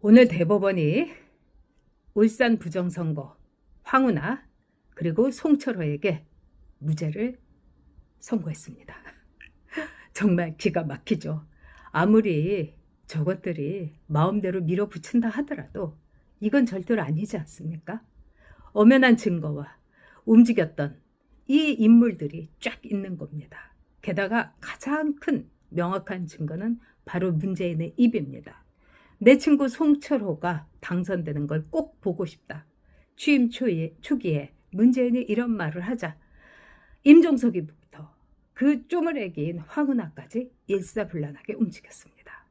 오늘 대법원이 울산 부정선거 황우나 그리고 송철호에게 무죄를 선고했습니다. 정말 기가 막히죠. 아무리 저것들이 마음대로 밀어붙인다 하더라도 이건 절대로 아니지 않습니까? 엄연한 증거와 움직였던 이 인물들이 쫙 있는 겁니다. 게다가 가장 큰 명확한 증거는 바로 문재인의 입입니다. 내 친구 송철호가 당선되는 걸 꼭 보고 싶다. 취임 초에, 초기에 문재인이 이런 말을 하자 임종석이부터 그 쪼물애기인 황운하까지 일사불란하게 움직였습니다.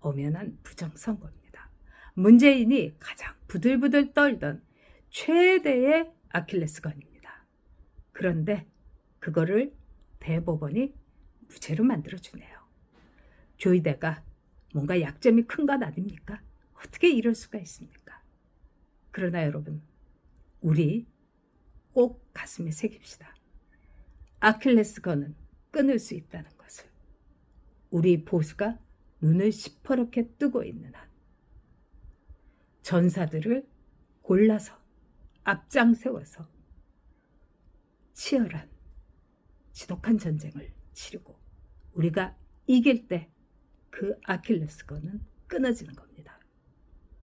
엄연한 부정선거입니다. 문재인이 가장 부들부들 떨던 최대의 아킬레스건입니다. 그런데 그거를 대법원이 무죄로 만들어주네요. 조이대가 뭔가 약점이 큰 것 아닙니까? 어떻게 이럴 수가 있습니까? 그러나 여러분, 우리 꼭 가슴에 새깁시다. 아킬레스건은 끊을 수 있다는 것을. 우리 보수가 눈을 시퍼렇게 뜨고 있는 한. 전사들을 골라서 앞장 세워서 치열한 지독한 전쟁을 치르고 우리가 이길 때 그 아킬레스건은 끊어지는 겁니다.